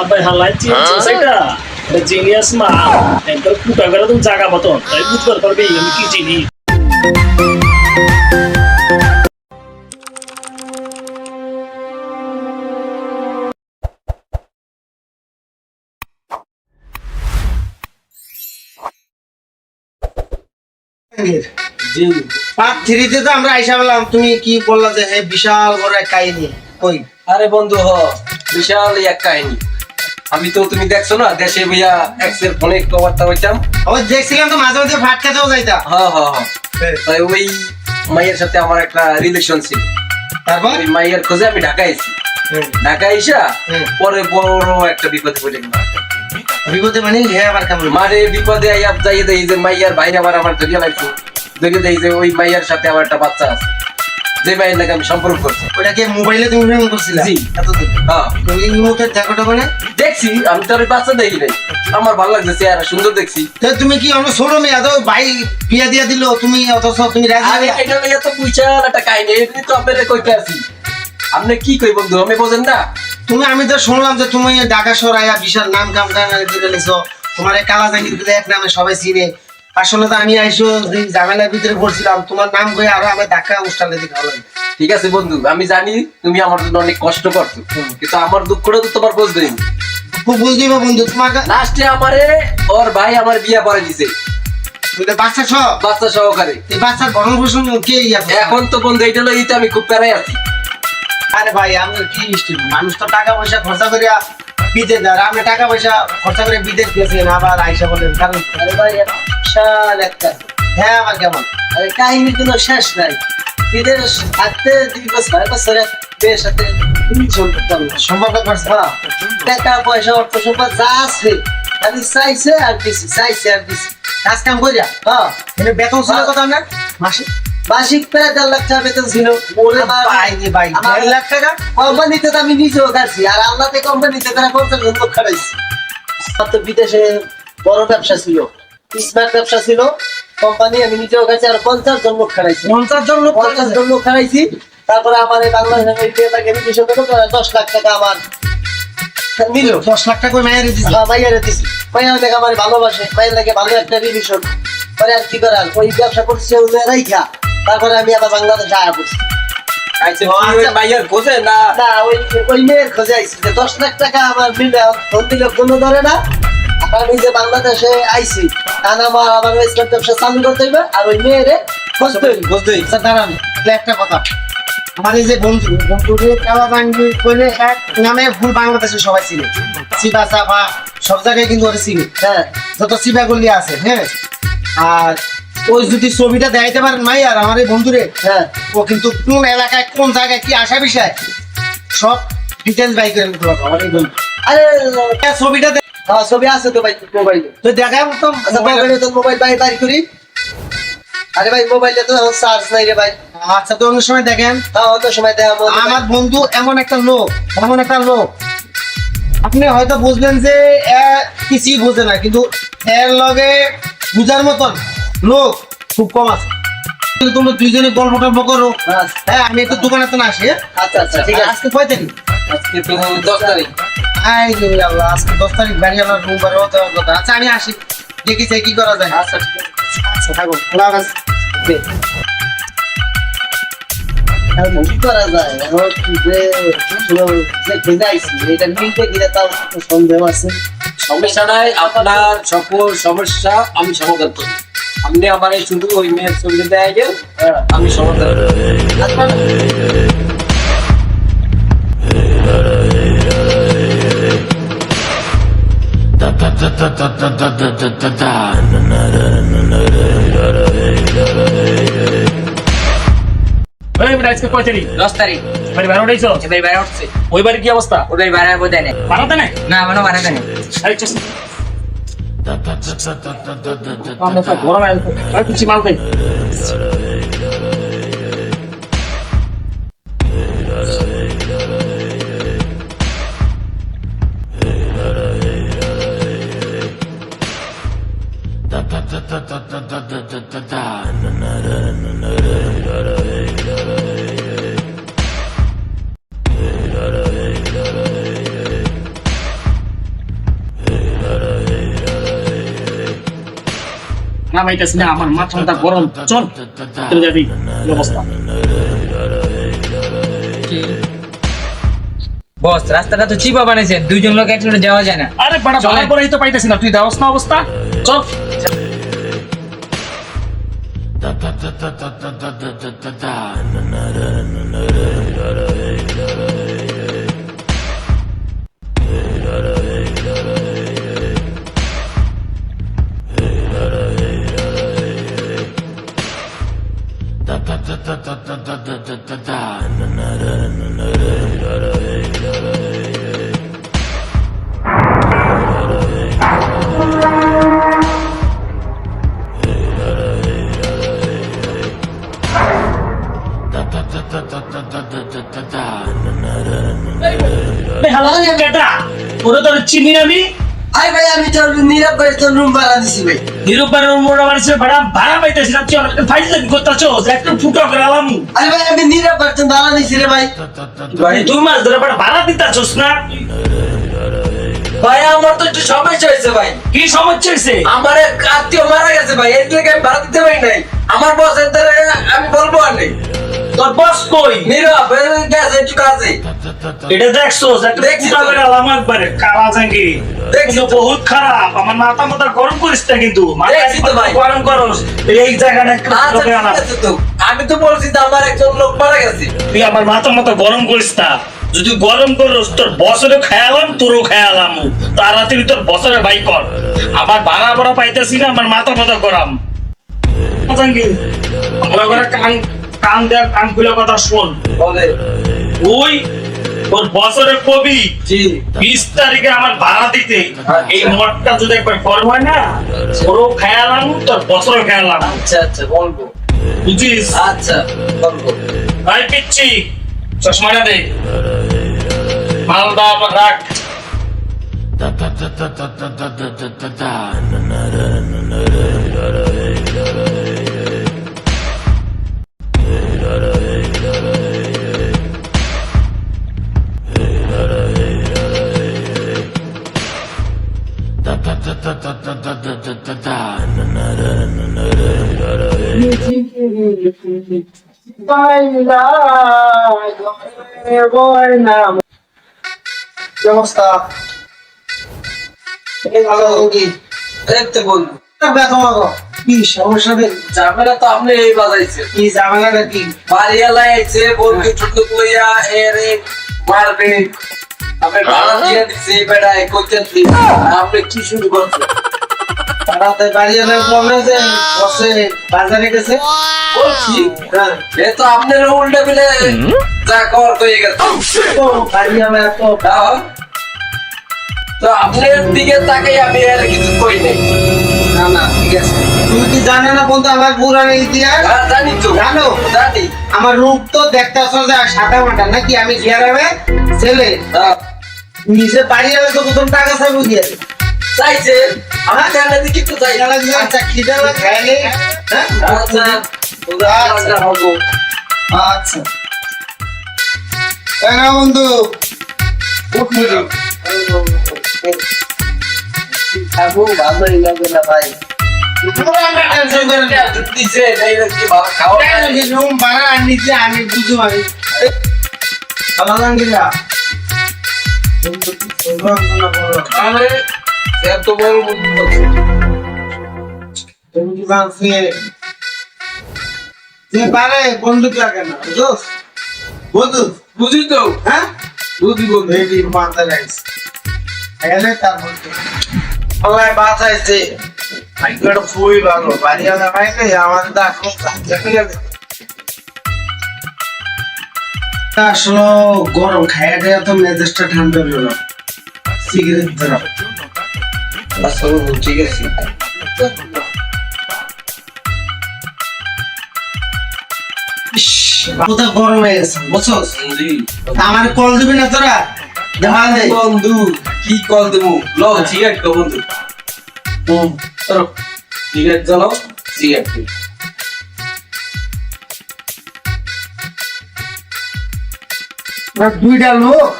আবার হালাই চিনছিস এটা জিনিয়াস মা। একবার ফুটা করে তুমি জাগা মতন তাই বুঝতে পারবি আমি কি চিনি? জি পার্ট থ্রিতে তো আমরা আইসা বললাম তুমি কি বললা যে হে বিশাল বড় এক কাহিনী? কই? আরে বন্ধু হ বিশাল এক কাহিনী। আমি তো তুমি দেখছ না দেশে ভাইয়া এক্সের ফোনে একটু বার্তা হইতাম ওই দেখছিলাম তো মাঝে মাঝে ভাত খেতেও যাইতা। হ্যাঁ হ্যাঁ হ্যাঁ তাই ওই মাইয়ের সাথে আমার একটা রিলেশন ছিল। তারপর? ওই মাইয়ের খোঁজে আমি ঢাকা এসেছি হুম। ঢাকা এসা পরে বড় একটা বিপদে পড়ে গেলাম। বিপদে মানে হে আবার কেমন? মারে বিপদে আইয়া যাই দেই যে মাইয়ার বাইরে আবার আমার ধরিয়া লাগছে ধরিয়ে দেই যে ওই মাইয়ার সাথে আমার একটা বাচ্চা আছে। যে মাইয়ের নাকি আমি সম্পর্ক করছি ওটাকে মোবাইলে তুমি প্রেম করছিলা জি। এতদিন হ্যাঁ তুমি এই দেখো মানে দেখছি আমি তো আর বাচ্চা দেখি নাই আমার ভালো লাগছে চেহারা সুন্দর দেখছি তো তুমি কি অন্য ছোট মেয়ে তো ভাই বিয়া দিয়া দিল তুমি অথচ তুমি রাজি আরে এটা তো একটা কাহিনী তো আপনারা কইতে আছি আপনি কি কই বন্ধু আমি বোঝেন না তুমি আমি তো শুনলাম যে তুমি ঢাকা আয়া বিশাল নাম কাম করে তোমার কালা জাঙ্গির এক নামে সবাই চিনে আসলে তো আমি আইসো যে ঝামেলার ভিতরে পড়ছিলাম তোমার নাম কই আরও আমি ধাক্কা উষ্ঠালে দিকে লাগে ঠিক আছে বন্ধু আমি জানি তুমি আমার জন্য অনেক কষ্ট করছ কিন্তু আমার দুঃখটা তো তোমার বুঝবেই খুব বুঝলি বন্ধু তোমাকে লাস্টে আমারে ওর ভাই আমার বিয়া করে দিছে। বাচ্চা সব বাচ্চা সহকারে। এই বাচ্চার ভরণ পোষণ কে এখন তো বন্ধু এইটা লইতে আমি খুব প্যারাই আছি। আরে ভাই আমি কি মিষ্টি মানুষ তো টাকা পয়সা খরচা করিয়া বিদেশ আর আপনি টাকা পয়সা খরচা করে বিদেশ গেছেন আবার আইসা বলেন কারণ বিশাল একটা হ্যাঁ আমার কেমন? আরে কাহিনীর কোনো শেষ নাই। এদের থাকতে দুই বছর বছর এক সাথে তুমি সম্পর্ক করছে? হ্যাঁ, টাকা পয়সা অর্থ সম্পদ যা আছে খালি চাইছে আর দিছি চাইছে আর দিছি। কাজ কাম করিয়া হ্যাঁ। বেতন ছিল কত আপনার? মাসে মাসিক প্রায় দেড় লাখ টাকা বেতন ছিল। আমার- লাখ টাকা? কোম্পানিতে তো আমি নিজেও কাটছি আর আল্লাহতে কোম্পানিতে তারা পঞ্চাশ লোক খাটাইছি। আমার তো বিদেশে বড় ব্যবসা ছিল স্মার্ট ব্যবসা ছিল। কোম্পানি আমি নিজেও কাছে আর পঞ্চাশ জন লোক খাটাইছি। পঞ্চাশ জন লোক পঞ্চাশ জন লোক খাটাইছি। তারপরে আমার এই বাংলাদেশের করে দশ লাখ টাকা আমার নিল দশ লাখ টাকা মায়ের দিছি? দেখে আমার ভালোবাসে মাইয়ের লাগে ভালো একটা রিলেশন পরে আর কি করার? ওই ব্যবসা করছে রাইখা তারপরে আমি আবার বাংলাদেশে আয়া পড়ছি। আইছে কি ওই মাইয়ার খোঁজে না? না ওই ওই মেয়ের খোঁজে দশ লাখ টাকা আমার ফোন ধরে না। আমি যে বাংলাদেশে আইছি আমার আবার ওই স্মার্ট ব্যবসা চালু করতে হইবে আর ওই মেয়েরে খুঁজতে হইবে বুঝতেই স্যার দাঁড়ান একটা কথা। আমার এই যে বন্ধু বন্ধুরে কালা বাঙ্গি করে এক নামে ফুল বাংলাদেশে সবাই চিনে। সিবা চাপা সব জায়গায় কিন্তু ওরা চিনে। হ্যাঁ যত সিবা গলি আছে হ্যাঁ। আর ওই যদি ছবিটা দেখাইতে পারেন মাই আর আমার এই বন্ধুরে হ্যাঁ ও কিন্তু কোন এলাকায় কোন জায়গায় কি আসা বিষয় সব ডিটেলস বাই করে নিতে পারব আমার এই বন্ধু। আরে ছবিটা হ্যাঁ ছবি আছে তো ভাই মোবাইলে তো দেখাই তো আচ্ছা মোবাইলে তো মোবাইল বাই বাই করি। আরে ভাই মোবাইলে তো চার্জ নাই রে ভাই। আচ্ছা তো অন্য সময় দেখেন। হ্যাঁ অত সময় দেখা মনে আমার বন্ধু এমন একটা লোক এমন একটা লোক। আপনি হয়তো বুঝবেন যে কিছুই বোঝে না কিন্তু এর লগে বুঝার মতন লোক খুব কম আছে। তোমরা দুইজনে গল্প টল্প করো। আচ্ছা। হ্যাঁ আমি একটু দোকানে তো না আসি হ্যাঁ? আচ্ছা আচ্ছা ঠিক আছে। আজকে কয় তারিখ? আজকে তো দশ তারিখ। আই আল্লাহ আজকে দশ তারিখ বাড়ি আমার রুম বাড়ি হতে হবে কথা। আচ্ছা আমি আসি। দেখি চাই কি করা যায়। আচ্ছা ঠিক আছে। আচ্ছা থাকুন আল্লাহ হাফেজ। কি করা যায়? এটা মিলতে গেলে তাও সন্দেহ আছে। সমস্যা নাই আপনার সকল সমস্যা আমি সমাধান করি। আপনি আমার এই শুধু ওই মেয়ের ছবি দেয় গেল আমি সমাধান ওই আজকে কয় তারিখ? দশ তারিখ। বাড়ি এবার বাইরে উঠছে। ওই বাড়ির কি অবস্থা? ওদের বাইরে বোধ নেই। ভাড়াতে নাই? না Vamos agora, vai pro Timão, velho. Da da da da da da da da da da da da da da da da da না পাইতেছি না আমার মাথা মাথা গরম চল চলে যাবি অবস্থা বস রাস্তাটা তো চিপা বানাইছেন দুইজন লোক একসাথে যাওয়া যায় না আরে বড় ভালো করেই তো পাইতেছি না তুই দেওয়াস না অবস্থা চল হালা ওরে তোর চিনি আমি? আই ভাই আমি তোর নীরব করে তোর রুম ভাড়া দিছি ভাই। নিরুপার মোড়া বাড়িছে ভাড়া ভাড়া পাইতেছি না চল ফাইজ লাগি করতেছো একটু ফুটো করে আলাম। ভাই আমি নীরব করে তোর ভাড়া দিছি রে ভাই। ভাই তুই মাস ধরে ভাড়া ভাড়া না? ভাই আমার তো একটু সমস্যা হয়েছে ভাই। কি সমস্যা হয়েছে? আমার এক আত্মীয় মারা গেছে ভাই এর লেগে ভাড়া দিতে পারি নাই। আমার বস এর আমি বলব আর নেই। তোর বস কই? নীরব গেছে একটু কাজে এটা দেখছ একটা একবারে কালা দেখছি। বহুত খারাপ আমার মাথা মাথা গরম করিস না কিন্তু। দেখছি তো ভাই। গরম করস। এই জায়গাটা আচ্ছা আমি তো বলছি তো আমার একজন লোক মারা গেছে। তুই আমার মাথা মাথা গরম করিস না। যদি গরম করিস তোর বছরে খায়ালাম তোরও খায়ালাম। তাড়াতাড়ি তোর বছরে বাই কর। আমার ভাড়া ভাড়া পাইতেছি না আমার মাথা মাথা গরম। জাঙ্গি। আমরা কান কান দেয়া কান খুলে কথা শোন বলে ওই তোর বছরে কবি বিশ তারিখে আমার ভাড়া দিতে আচ্ছা। এই মঠটা যদি একবার গরম হয় না ওরও খেয়ালাম তোর বছরও খেয়ালাম আচ্ছা আচ্ছা বলব বুঝিস আচ্ছা বলব ভাই পিচ্ছি চশমাটা দে মালদা আবার রাখ ব্যবস্থা। ভালো কি? দেখতে বলব কি সমস্যা দেখ ঝামেলা তো আপনি এই বাজাইছে। কি ঝামেলাটা কি? বাড়িয়ালা আইছে বন্ধু ছোট লইয়া এরে মারবে আপনি ভাড়া দিয়ে দিছে আপনি কি শুরু করছেন? তাড়াতাড়ি বাড়ি এলে বসে বাজারে গেছে। বলছি এ তো আপনার উল্টা যা কর হয়ে গেছে। বাড়ি এলে তো হ্যাঁ? তো আপনার দিকে তাকাই আমি আর কিছু কই নাই। না না ঠিক আছে। তুমি কি জানো না বলতো আমার পুরানো ইতিহাস হ্যাঁ, জানি তো। জানো? জানি। আমার রূপ তো দেখতে আসো যে সাদা মাটা নাকি আমি গ্রামে ছেলে? হ্যাঁ, নিজে বাড়ি এলে তো প্রথম টাকা চাইব দিয়ে। চাইছে? আমার জানা দেখি তো চাই। আচ্ছা খিদে লাগে খাইলে হ্যাঁ? আচ্ছা আচ্ছা। হব আচ্ছা। তাই না বন্ধু। থাকব ভালোই লাগে না ভাই। না। আমি বুঝু এত বড় বুদ্ধি যে পারে বন্দুক লাগে না বুঝো? তো। হ্যাঁ? বুঝি মাথা এলে তারপর আল্লাহ বাঁচাইছে। ভাগ্যটা খুবই ভালো। বাড়ি আনা আমাদের তো আছে আসলে গরম খাইয়া খাইয়া তো মেজাজটা ঠান্ডা হলো সিগারেট ধরা আচ্ছা বন্ধু ঠিক আছে কোথাও গরম হয়ে গেছে? বুঝছস আমার কল দিবি না তোরা? দেখা দেয় বন্ধু কি কল দেবো? লো সিগারেট খাও বন্ধু। চলো। সিগারেট জ্বালাও সিগারেট। দুইটা লোক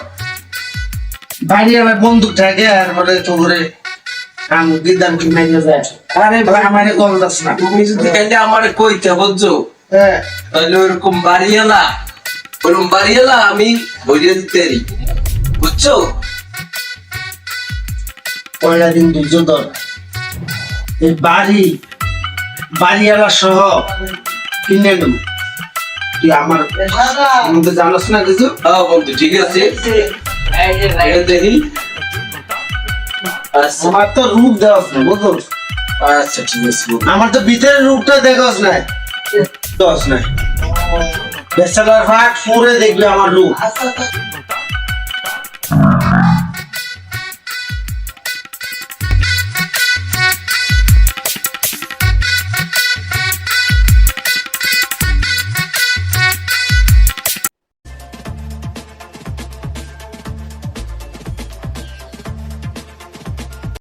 বাড়ি আমার বন্দুক থাকে আর বলে তো ঘুরে কাম কি মাইনে যায়। আরে ভাই। আমারে কল দাস না। তুমি যদি খাইলে আমারে কইতে বুঝছ? হ্যাঁ। তাহলে ওরকম বাড়িয়ালা ওরকম বাড়িয়ালা আমি ভরিয়ে দিতে বুঝছ? পয়লা দিন দুর্য দর এই বাড়ি বাড়িওয়ালা সহ কিনে নেব। তুই আমার জানাস না কিছু? হ্যাঁ বন্ধু ঠিক আছে। দেখি। আমার তো রূপ দেওয়াস না বুঝলো? আচ্ছা ঠিক আছে আমার তো ভিতরের রূপটা দেখাস না দশ নাই। বেচালার ভাগ পরে দেখবে আমার রূপ।